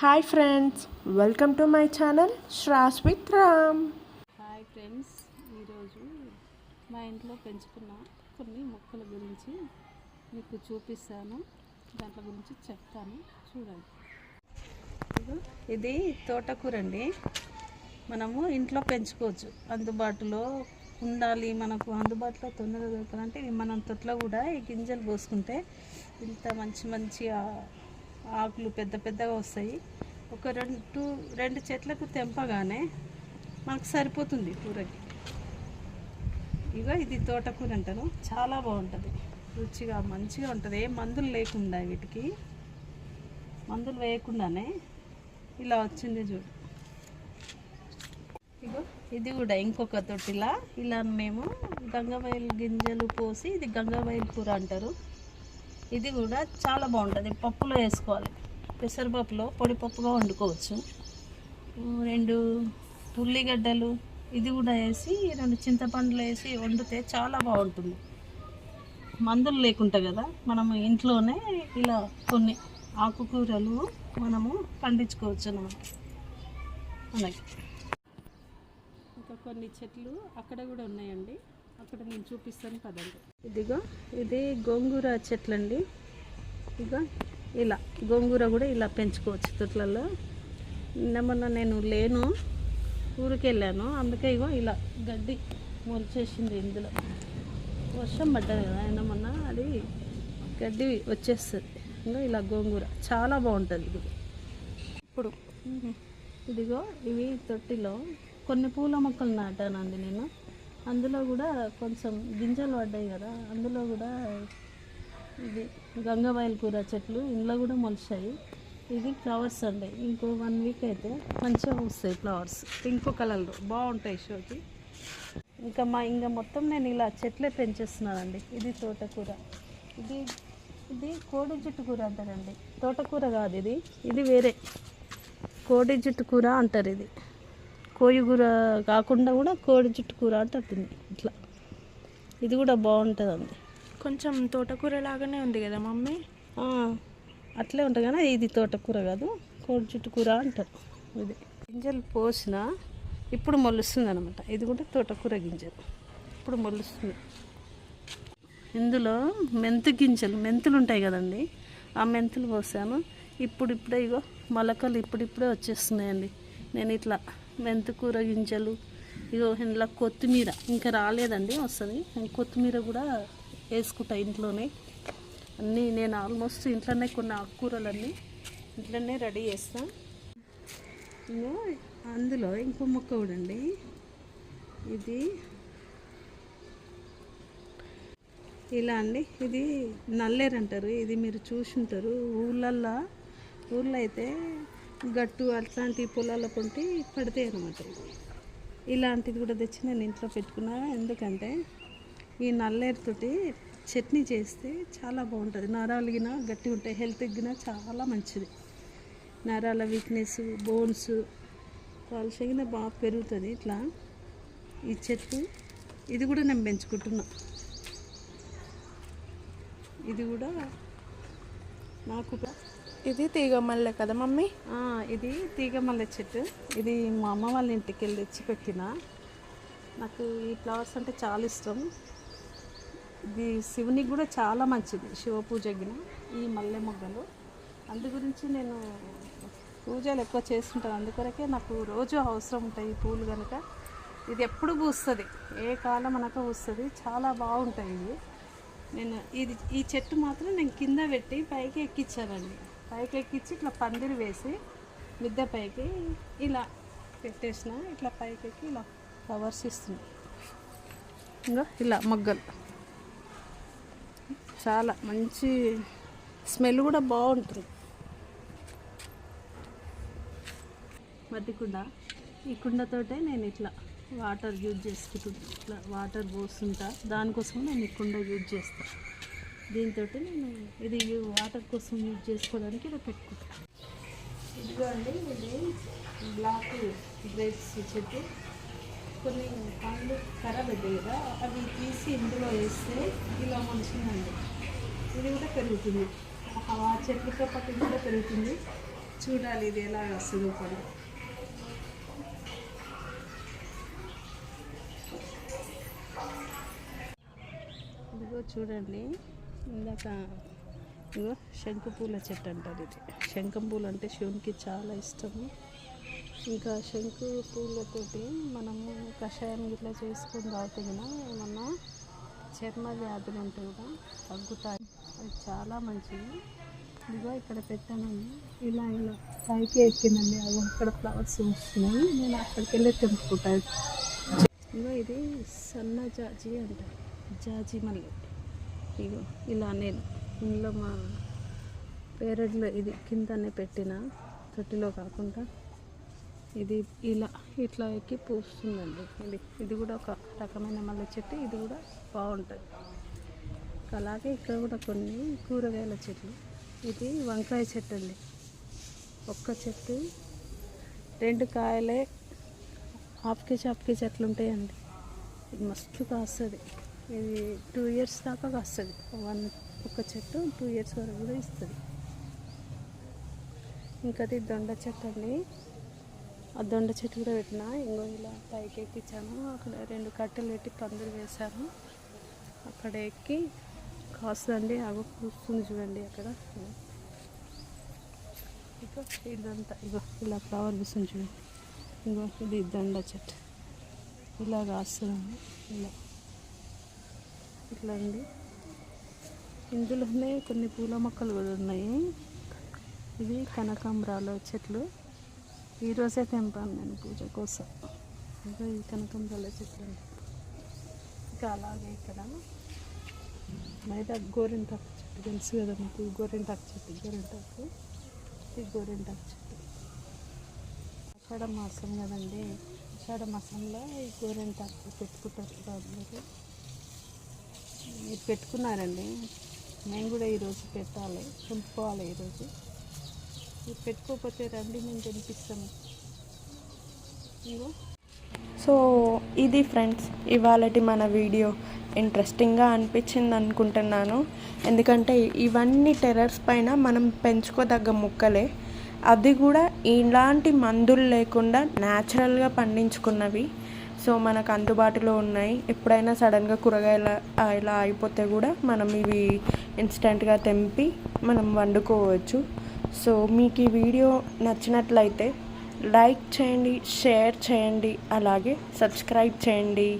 Hi friends welcome to my channel శ్రాస్ with Ram hi friends ఈరోజు మా ఇంట్లో పెంచుకున్న కొన్ని మొక్కల గురించి మీకు చూపిస్తాను. దాంట్లో గురించి చెప్తాను. చూడండి. ఇది తోటకూర అండి మనము ఇంట్లో పెంచుకోవచ్చు. అందుబాటులో ఉండాలి మనకు. అందుబాటులో తొందరగా దొరకాలంటే మనం తొట్లో కూడా ఈ గింజలు పోసుకుంటే ఇంత మంచి మంచి ఆకులు పెద్ద పెద్దగా వస్తాయి. ఒక రెండు టూ రెండు చెట్లకు తెంపగానే మనకు సరిపోతుంది కూరకి. ఇగో ఇది తోటకూర అంటారు చాలా బాగుంటుంది. రుచిగా మంచిగా ఉంటుంది. ఏ మందులు లేకుండా వీటికి. మందులు వేయకుండానే ఇలా వచ్చింది చూడు. ఇగో ఇది కూడా ఇంకొక తొట్టిలా. ఇలా మేము గంగవైల్ గింజలు పోసి ఇది గంగవైల్ కూర అంటారు. ఇది కూడా చాలా బాగుంటుంది. పప్పులో వేసుకోవాలి. పెసరపప్పులో పొడిపప్పుగా వండుకోవచ్చు. రెండు ఉల్లిగడ్డలు ఇది కూడా వేసి రెండు చింతపండులు వేసి వండితే చాలా బాగుంటుంది. మందులు లేకుండా కదా మనము ఇంట్లోనే ఇలా కొన్ని ఆకుకూరలు మనము పండించుకోవచ్చు అన్నమాట. అలాగే. ఇంకా కొన్ని చెట్లు అక్కడ కూడా ఉన్నాయండి. అక్కడ నేను చూపిస్తాను పదండి. ఇదిగో ఇది గోంగూర చెట్లండి. ఇదిగో ఇలా గోంగూర కూడా ఇలా పెంచుకోవచ్చు తొట్లలో నిన్న మొన్న నేను లేను ఊరికెళ్ళాను. అందుకే ఇగో ఇలా గడ్డి మొలిచేసింది ఇందులో. వర్షం పడ్డది కదా అయినా మొన్న అది గడ్డి వచ్చేస్తుంది. ఇంకా ఇలా గోంగూర. చాలా బాగుంటుంది ఇది. ఇప్పుడు ఇదిగో ఇవి తొట్టిలో కొన్ని పూల మొక్కలు నాటానండి నేను. అందులో కూడా కొంచెం గింజలు పడ్డాయి కదా అందులో కూడా ఇది గంగవాయల కూర చెట్లు ఇందులో కూడా మొలిచాయి. ఇది ఫ్లవర్స్ అండి. ఇంకో వన్ వీక్ అయితే మంచిగా వస్తాయి ఫ్లవర్స్. పింక్ కలర్లో బాగుంటాయి షోకి. ఇంకా మా ఇంకా మొత్తం నేను ఇలా చెట్లే పెంచేస్తున్నానండి. ఇది తోటకూర. ఇది ఇది కోడి జుట్టు కూర అంటారండి. తోటకూర కాదు ఇది. ఇది వేరే. కోడి జుట్టు కూర అంటారు ఇది. కోయి కూర కాకుండా కూడా కోడి జుట్టు కూర అంటారు దీన్ని ఇట్లా. ఇది కూడా బాగుంటుందండి. కొంచెం తోటకూర లాగానే ఉంది కదా మమ్మీ? అట్లే ఉంటుంది కానీ ఇది తోటకూర కాదు కోడి జుట్టు కూర అంటారు. ఇది. గింజలు పోసిన ఇప్పుడు మొలుస్తుంది అనమాట ఇది కూడా తోటకూర గింజలు. ఇప్పుడు మొలుస్తుంది. ఇందులో మెంతు గింజలు మెంతులు ఉంటాయి కదండి. ఆ మెంతులు పోసాను. ఇప్పుడు ఇప్పుడే ఇగో మొలకలు ఇప్పుడిప్పుడే వచ్చేస్తున్నాయండి. నేను ఇట్లా మెంతికూర గింజలు ఇగో ఇంట్లో కొత్తిమీర. ఇంకా రాలేదండి వస్తుంది. నేను కొత్తిమీర కూడా వేసుకుంటా ఇంట్లోనే. అన్నీ నేను ఆల్మోస్ట్ ఇంట్లోనే కొన్ని ఆకుకూరలన్నీ ఇంట్లోనే రెడీ చేస్తాను ఇంకో అందులో ఇంకో మొక్క చూడండి ఇది ఇలా అండి. ఇది నల్లేరు అంటారు. ఇది మీరు చూసుంటారు ఊళ్ళల్లో ఊళ్ళో అయితే గట్టు అట్లాంటి పొలాల కొంటి పడతాయి అనమాట ఇలాంటిది కూడా తెచ్చి నేను ఇంట్లో పెట్టుకున్నా. ఎందుకంటే ఈ నల్లేరుతోటి చట్నీ చేస్తే చాలా బాగుంటుంది. నరాలు గిన గట్టి ఉంటాయి హెల్త్ గిన చాలా మంచిది. నరాల వీక్నెస్ బోన్స్ కాల్షియం బాగా పెరుగుతుంది ఇట్లా. ఈ చెట్టు ఇది కూడా నేను పెంచుకుంటున్నా. ఇది కూడా నాకు ఇది తీగమల్లె కదా మమ్మీ? ఇది తీగమల్లె చెట్టు. ఇది మా అమ్మ వాళ్ళ ఇంటికి వెళ్ళి తెచ్చి పెట్టిన. నాకు ఈ ఫ్లవర్స్ అంటే చాలా ఇష్టం. ఇది శివునికి కూడా చాలా మంచిది. శివ పూజగిన ఈ మల్లె మొగ్గలు. అందు గురించి నేను పూజలు ఎక్కువ చేస్తుంటాను. అందుకొరకే నాకు రోజు అవసరం ఉంటాయి ఈ పూలు కనుక ఇది ఎప్పుడు పూస్తుంది? ఏ కాలం అనక పూస్తుంది? చాలా బాగుంటాయి ఇవి. నేను ఇది ఈ చెట్టు మాత్రం నేను కింద పెట్టి పైకి ఎక్కించానండి పైకి ఎక్కించి ఇట్లా పందిరి వేసి మిద్దె పైకి ఇలా పెట్టేసిన ఇట్లా పైకి ఎక్కి ఇలా ఫ్లవర్స్ ఇస్తుంది. ఇంకా ఇలా మొగ్గలు. చాలా మంచి స్మెల్ కూడా బాగుంటుంది. మట్టి కుండ ఈ కుండతోటే నేను ఇట్లా వాటర్ యూజ్ చేసుకుంటా ఇట్లా వాటర్ పోస్తుంటా. దానికోసం నేను ఈ కుండ యూజ్ చేస్తాను దీంతో నేను ఇది వాటర్ కోసం యూజ్ చేసుకోవడానికి ఇలా పెట్టుకుంటాను ఇదిగో అండి ఇది బ్లాక్ గ్రేప్స్ చెట్టు. కొన్ని పండ్లు ఖరాబ్ అవుతాయి కదా అవి తీసి ఇందులో వేస్తే ఇలా మంచిదండి ఇది కూడా పెరుగుతుంది. ఆ చెట్లతో పాటు ఇది కూడా పెరుగుతుంది. చూడాలి ఇది ఎలా వస్తుందో పండు. ఇదిగో చూడండి. ఇందాక ఇదిగో శంకు పూల చెట్టు అంటారు ఇది. శంఖం పూలు అంటే శివునికి చాలా ఇష్టము. ఇంకా శంకు పూలతోటి మనము కషాయం ఇట్లా చేసుకుని తాగుతున్నా ఏమన్నా చర్మ వ్యాధులు ఉంటే కూడా తగ్గుతాయి. అది చాలా మంచిది. ఇదిగో ఇక్కడ పెట్టానండి ఇలా ఇలా పైకి ఎక్కిందండి. అవి అక్కడ ఫ్లవర్స్ వస్తున్నాయి. నేను అక్కడికి వెళ్ళి తెంపుకుంటాను. ఇగో ఇది సన్న జాజి అంట జాజి మల్లె. ఇగో ఇలా నేను ఇంట్లో మా పేరెడ్లో ఇది కిందనే పెట్టిన తొట్టిలో కాకుండా ఇది ఇలా ఇట్లా ఎక్కి పూస్తుందండి. ఇది ఇది కూడా ఒక రకమైన మల్లె చెట్టు ఇది కూడా బాగుంటుంది. అలాగే ఇక్కడ కూడా కొన్ని కూరగాయల చెట్లు. ఇది వంకాయ చెట్టు అండి. ఒక్క చెట్టు రెండు కాయలే హాఫ్ కేజీ హాఫ్ కేజీ ఉంటాయండి. ఇది మస్తు కాస్తుంది. ఇది టూ ఇయర్స్ దాకా వస్తుంది వన్ ఒక చెట్టు టూ ఇయర్స్ వరకు కూడా ఇస్తుంది. ఇంకా దొండ చెట్టు అండి. ఆ దొండ చెట్టు కూడా పెట్టిన. ఇంకో ఇలా పైకి ఎక్కించాను. అక్కడ రెండు కట్టెలు పెట్టి పందులు వేశాను. అక్కడ ఎక్కి కాస్తుందండి. అవి కూస్తుంది చూడండి అక్కడ. ఇగో ఇదంతా. ఇగో ఇలా ఫ్లవర్ పూస్తుంది చూడండి. ఇంకో ఇది దొండ చెట్టు. ఇలా కాస్తుందండి. ఇలా. ఇట్లా అండి. ఇందులోనే కొన్ని పూల మొక్కలు కూడా ఉన్నాయి. ఇవి కనకాంబరాల చెట్లు. ఈరోజే తెంపాను నేను పూజ కోసం. ఇంకా ఈ కనకాంబరాల చెట్లు అండి. ఇంకా అలాగే ఇక్కడ మైదా గోరింటాకు చెట్టు. తెలుసు కదా మీకు? గోరింటాకు చెట్టు గోరింటాకు. ఇది గోరింటాకు చెట్టు. ఆషాఢ మాసం కదండి. ఆషాఢ మాసంలో ఈ గోరింటాకు పెట్టుకుంటారు అందరూ మీరు పెట్టుకున్నారండి. మేము కూడా ఈరోజు పెట్టాలి తెంపుకోవాలి ఈరోజు. మీరు పెట్టుకోకపోతే రండి మేము తినిపిస్తాము సో ఇది ఫ్రెండ్స్ ఇవాళటి మన వీడియో. ఇంట్రెస్టింగ్గా అనిపించింది అనుకుంటున్నాను. ఎందుకంటే ఇవన్నీ టెర్రర్స్ పైన మనం పెంచుకోదగ్గ మొక్కలే. అది కూడా ఇలాంటి మందులు లేకుండా న్యాచురల్గా పండించుకున్నవి. సో మనకు అందుబాటులో ఉన్నాయి. ఎప్పుడైనా సడన్గా కూరగాయల ఇలా అయిపోతే కూడా మనం ఇవి ఇన్స్టెంట్గా తెంపి మనం వండుకోవచ్చు. సో మీకు ఈ వీడియో నచ్చినట్లయితే లైక్ చేయండి షేర్ చేయండి అలాగే సబ్స్క్రైబ్ చేయండి.